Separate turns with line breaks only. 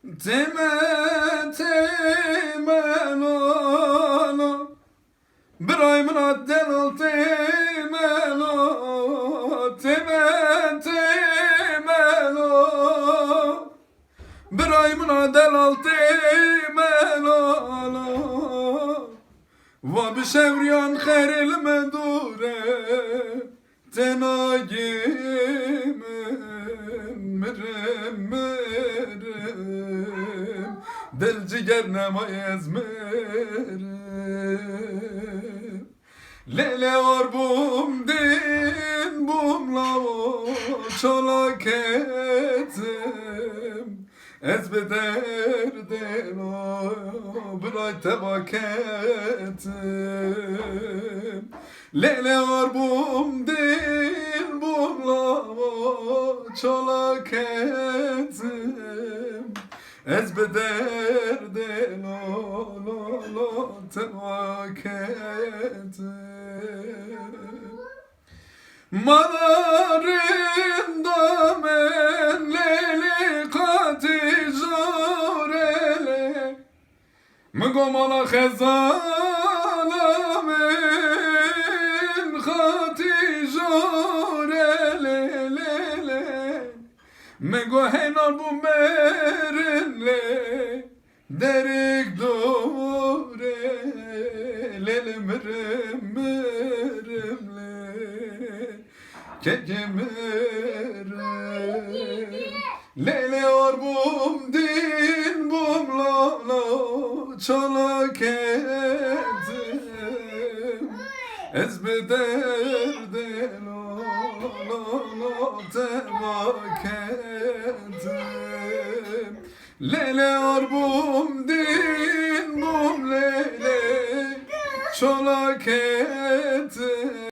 Temen temen oğlum Bir ay münadden ol temen ol Temen temen ol Bir ay münadden ol temen ol Ve bir şevriyan khairil medure Tenagimin mirim mirim Del ciger nemayez mirim Lele var bum din bum lavo çolak etim. Ez bederden o bırak tebak ettim Lele var bum din bum lavo çolak etim Ez bederden o lo lo tebak ettim. Manarında men leli kati zorele Mgomala khezala Mego henar bu merinle Derik dore Lele mirim mirimle Kekemere Lele or bum din bum la la Çalak ettim Ezbe derden o la la tebak ettim Lele or bum din bum lele. Çalak ettim